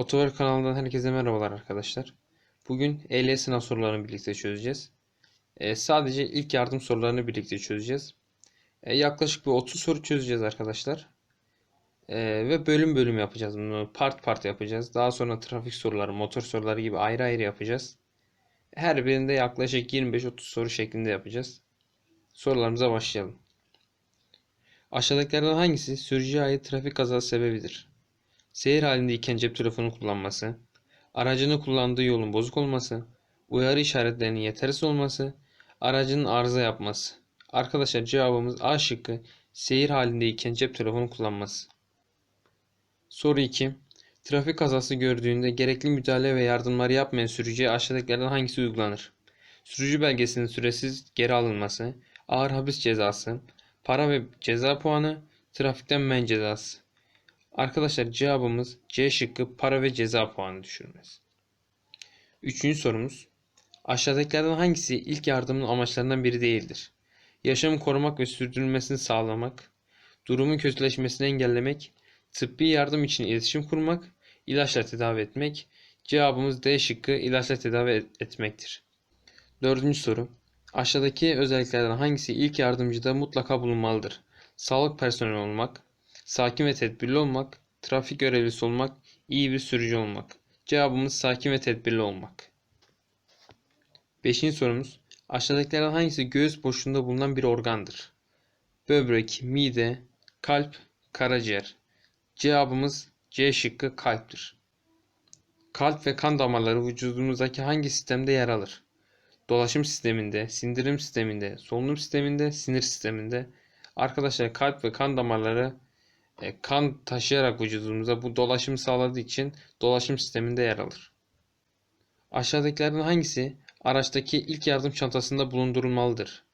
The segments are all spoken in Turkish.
Otovar kanalından herkese merhabalar arkadaşlar. Bugün ELS sınav sorularını birlikte çözeceğiz. Ee, sadece ilk yardım sorularını birlikte çözeceğiz. Ee, yaklaşık bir 30 soru çözeceğiz arkadaşlar. Ee, ve bölüm bölüm yapacağız bunu. Part part yapacağız. Daha sonra trafik soruları, motor soruları gibi ayrı ayrı yapacağız. Her birinde yaklaşık 25-30 soru şeklinde yapacağız. Sorularımıza başlayalım. Aşağıdakilerden hangisi sürücüye ait trafik kazası sebebidir? Seyir halindeyken cep telefonu kullanması, aracını kullandığı yolun bozuk olması, uyarı işaretlerinin yetersiz olması, aracının arıza yapması. Arkadaşlar cevabımız A şıkkı seyir halindeyken cep telefonu kullanması. Soru 2. Trafik kazası gördüğünde gerekli müdahale ve yardımları yapmayan sürücüye aşağıdakilerden hangisi uygulanır? Sürücü belgesinin süresiz geri alınması, ağır hapis cezası, para ve ceza puanı, trafikten men cezası. Arkadaşlar cevabımız C şıkkı para ve ceza puanı düşürmesi. Üçüncü sorumuz. Aşağıdakilerden hangisi ilk yardımın amaçlarından biri değildir? Yaşamı korumak ve sürdürülmesini sağlamak, durumun kötüleşmesini engellemek, tıbbi yardım için iletişim kurmak, ilaçla tedavi etmek. Cevabımız D şıkkı ilaçla tedavi et- etmektir. Dördüncü soru. Aşağıdaki özelliklerden hangisi ilk yardımcıda mutlaka bulunmalıdır? Sağlık personeli olmak, sakin ve tedbirli olmak, trafik görevlisi olmak, iyi bir sürücü olmak. Cevabımız sakin ve tedbirli olmak. Beşinci sorumuz. Aşağıdakilerden hangisi göğüs boşluğunda bulunan bir organdır? Böbrek, mide, kalp, karaciğer. Cevabımız C şıkkı kalptir. Kalp ve kan damarları vücudumuzdaki hangi sistemde yer alır? Dolaşım sisteminde, sindirim sisteminde, solunum sisteminde, sinir sisteminde. Arkadaşlar kalp ve kan damarları kan taşıyarak vücudumuza bu dolaşımı sağladığı için dolaşım sisteminde yer alır. Aşağıdakilerden hangisi araçtaki ilk yardım çantasında bulundurulmalıdır?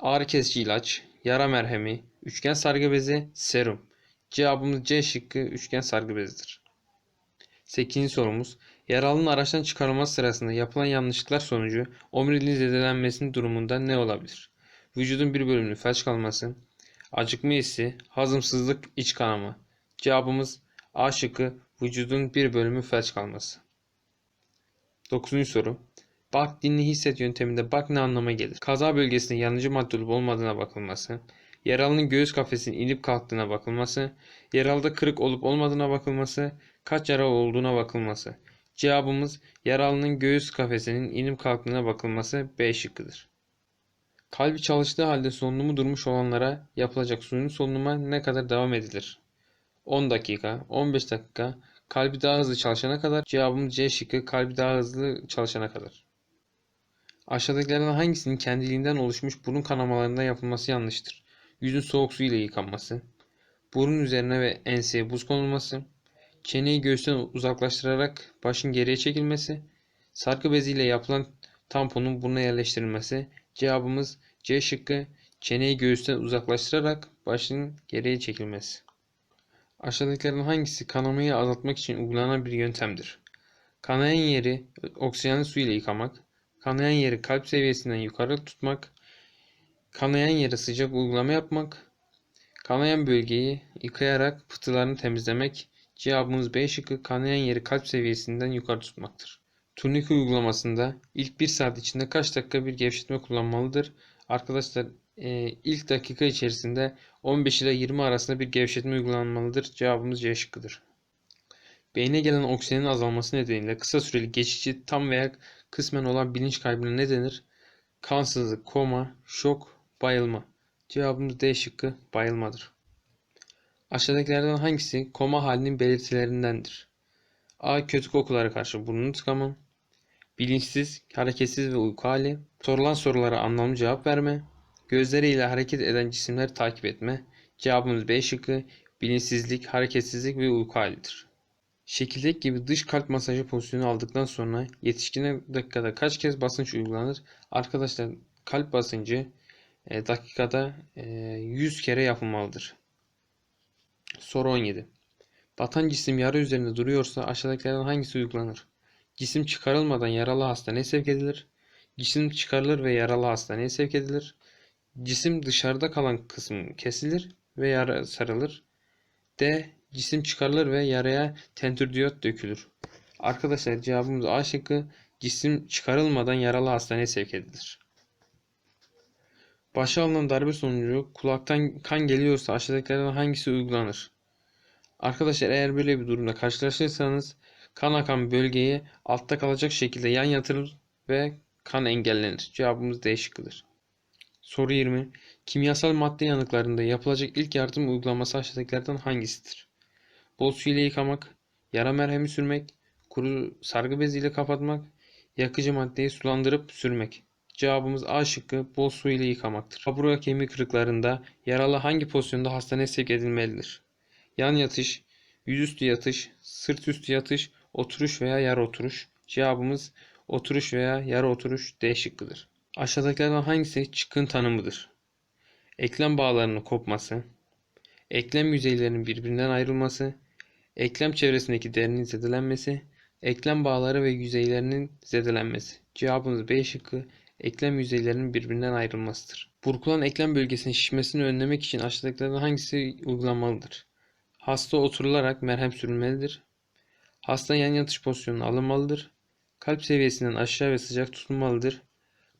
Ağrı kesici ilaç, yara merhemi, üçgen sargı bezi, serum. Cevabımız C şıkkı üçgen sargı bezidir. 8. sorumuz. Yaralının araçtan çıkarılması sırasında yapılan yanlışlıklar sonucu omuriliğin zedelenmesinin durumunda ne olabilir? Vücudun bir bölümünün felç kalması, acıkma hissi, hazımsızlık, iç kanama. Cevabımız A şıkkı vücudun bir bölümü felç kalması. 9. soru. Bak, dinle, hisset yönteminde bak ne anlama gelir? Kaza bölgesinde yanıcı madde olup olmadığına bakılması, yaralının göğüs kafesinin inip kalktığına bakılması, yaralıda kırık olup olmadığına bakılması, kaç yara olduğuna bakılması. Cevabımız yaralının göğüs kafesinin inip kalktığına bakılması B şıkkıdır. Kalbi çalıştığı halde solunumu durmuş olanlara yapılacak suni solunuma ne kadar devam edilir? 10 dakika, 15 dakika, kalbi daha hızlı çalışana kadar. Cevabımız C şıkkı kalbi daha hızlı çalışana kadar. Aşağıdakilerden hangisinin kendiliğinden oluşmuş burun kanamalarında yapılması yanlıştır? Yüzün soğuk su ile yıkanması, burun üzerine ve enseye buz konulması, çeneyi göğüsten uzaklaştırarak başın geriye çekilmesi, sargı beziyle yapılan tamponun buruna yerleştirilmesi. Cevabımız C şıkkı çeneyi göğüsten uzaklaştırarak başın geriye çekilmesi. Aşağıdakilerden hangisi kanamayı azaltmak için uygulanan bir yöntemdir? Kanayan yeri oksijenli su ile yıkamak, kanayan yeri kalp seviyesinden yukarı tutmak, kanayan yere sıcak uygulama yapmak, kanayan bölgeyi yıkayarak pıhtılarını temizlemek. Cevabımız B şıkkı kanayan yeri kalp seviyesinden yukarı tutmaktır. Turnike uygulamasında ilk 1 saat içinde kaç dakika bir gevşetme kullanmalıdır? Arkadaşlar e, ilk dakika içerisinde 15 ile 20 arasında bir gevşetme uygulanmalıdır. Cevabımız C şıkkıdır. Beyne gelen oksijenin azalması nedeniyle kısa süreli geçici tam veya kısmen olan bilinç kaybına ne denir? Kansızlık, koma, şok, bayılma. Cevabımız D şıkkı bayılmadır. Aşağıdakilerden hangisi koma halinin belirtilerindendir? A. Kötü kokulara karşı burnunu tıkama. Bilinçsiz, hareketsiz ve uyku hali. Sorulan sorulara anlamlı cevap verme. Gözleriyle hareket eden cisimleri takip etme. Cevabımız B şıkkı bilinçsizlik, hareketsizlik ve uyku halidir. Şekildeki gibi dış kalp masajı pozisyonu aldıktan sonra yetişkine dakikada kaç kez basınç uygulanır? Arkadaşlar kalp basıncı e, dakikada e, 100 kere yapılmalıdır. Soru 17. Batan cisim yara üzerinde duruyorsa aşağıdakilerden hangisi uygulanır? Cisim çıkarılmadan yaralı hastaneye sevk edilir. Cisim çıkarılır ve yaralı hastaneye sevk edilir. Cisim dışarıda kalan kısım kesilir ve yara sarılır. D. cisim çıkarılır ve yaraya tentürdiyot dökülür. Arkadaşlar cevabımız A şıkkı cisim çıkarılmadan yaralı hastaneye sevk edilir. Başa alınan darbe sonucu kulaktan kan geliyorsa aşağıdakilerden hangisi uygulanır? Arkadaşlar eğer böyle bir durumda karşılaşırsanız kan akan bölgeye altta kalacak şekilde yan yatırılır ve kan engellenir. Cevabımız D şıkkıdır. Soru 20. Kimyasal madde yanıklarında yapılacak ilk yardım uygulaması aşağıdakilerden hangisidir? Bol su ile yıkamak, yara merhemi sürmek, kuru sargı beziyle kapatmak, yakıcı maddeyi sulandırıp sürmek. Cevabımız A şıkkı bol su ile yıkamaktır. Kaburga kemiği kırıklarında yaralı hangi pozisyonda hastaneye sevk edilmelidir? Yan yatış, yüzüstü yatış, sırt üstü yatış, oturuş veya yarı oturuş. Cevabımız oturuş veya yarı oturuş D şıkkıdır. Aşağıdakilerden hangisi çıkın tanımıdır? Eklem bağlarının kopması, eklem yüzeylerinin birbirinden ayrılması, eklem çevresindeki derinin zedelenmesi, eklem bağları ve yüzeylerinin zedelenmesi. Cevabımız B şıkkı eklem yüzeylerinin birbirinden ayrılmasıdır. Burkulan eklem bölgesinin şişmesini önlemek için aşağıdakilerden hangisi uygulanmalıdır? Hasta oturularak merhem sürülmelidir. Hasta yan yatış pozisyonuna alınmalıdır. Kalp seviyesinden aşağı ve sıcak tutulmalıdır.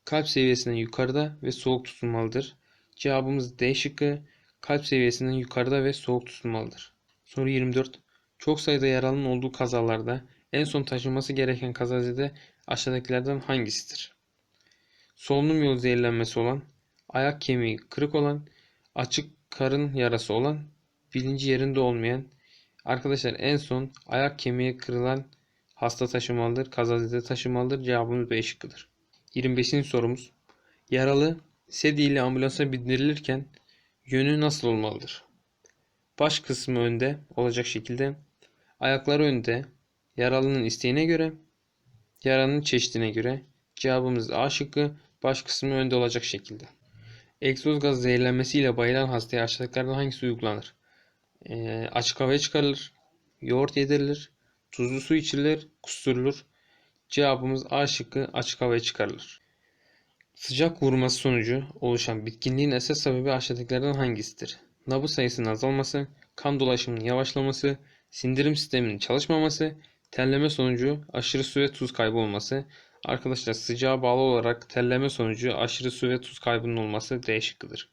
Kalp seviyesinden yukarıda ve soğuk tutulmalıdır. Cevabımız D şıkkı. Kalp seviyesinden yukarıda ve soğuk tutulmalıdır. Soru 24. Çok sayıda yaralının olduğu kazalarda en son taşınması gereken kazazede aşağıdakilerden hangisidir? Solunum yolu zehirlenmesi olan, ayak kemiği kırık olan, açık karın yarası olan, bilinci yerinde olmayan, arkadaşlar en son ayak kemiği kırılan hasta taşımalıdır, kazazede taşımalıdır. Cevabımız B şıkkıdır. 25. sorumuz. Yaralı sedye ile ambulansa bindirilirken yönü nasıl olmalıdır? Baş kısmı önde olacak şekilde, ayakları önde, yaralının isteğine göre, yaranın çeşidine göre. Cevabımız A şıkkı baş kısmı önde olacak şekilde. Egzoz gaz zehirlenmesiyle bayılan hastaya aşağıdakilerden hangisi uygulanır? Ee, açık havaya çıkarılır, yoğurt yedirilir, tuzlu su içilir, kusturulur. Cevabımız A şıkkı açık havaya çıkarılır. Sıcak vurması sonucu oluşan bitkinliğin esas sebebi aşağıdakilerden hangisidir? Nabız sayısının azalması, kan dolaşımının yavaşlaması, sindirim sisteminin çalışmaması, terleme sonucu aşırı su ve tuz kaybı olması. Arkadaşlar sıcağa bağlı olarak terleme sonucu aşırı su ve tuz kaybının olması D şıkkıdır.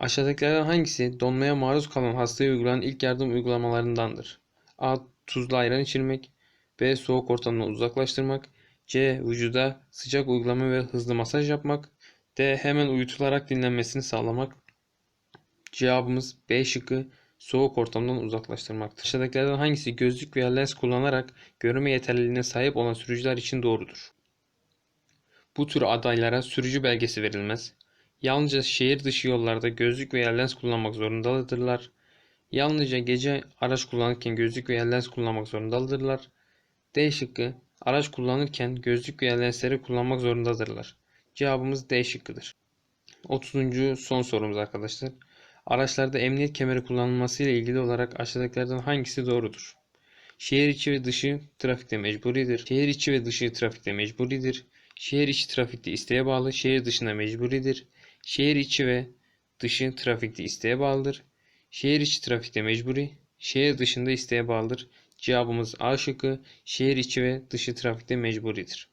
Aşağıdakilerden hangisi donmaya maruz kalan hastaya uygulanan ilk yardım uygulamalarındandır? A. Tuzlu ayran içirmek. B. Soğuk ortamdan uzaklaştırmak. C. Vücuda sıcak uygulama ve hızlı masaj yapmak. D. Hemen uyutularak dinlenmesini sağlamak. Cevabımız B şıkkı soğuk ortamdan uzaklaştırmaktır. Aşağıdakilerden hangisi gözlük veya lens kullanarak görme yeterliliğine sahip olan sürücüler için doğrudur? Bu tür adaylara sürücü belgesi verilmez. Yalnızca şehir dışı yollarda gözlük veya lens kullanmak zorundadırlar. Yalnızca gece araç kullanırken gözlük veya lens kullanmak zorundadırlar. D şıkkı araç kullanırken gözlük veya lensleri kullanmak zorundadırlar. Cevabımız D şıkkıdır. 30. son sorumuz arkadaşlar. Araçlarda emniyet kemeri kullanılması ile ilgili olarak aşağıdakilerden hangisi doğrudur? Şehir içi ve dışı trafikte mecburidir. Şehir içi ve dışı trafikte mecburidir. Şehir içi trafikte isteğe bağlı, şehir dışında mecburidir. Şehir içi ve dışı trafikte isteğe bağlıdır. Şehir içi trafikte mecburi, şehir dışında isteğe bağlıdır. Cevabımız A şıkkı şehir içi ve dışı trafikte mecburidir.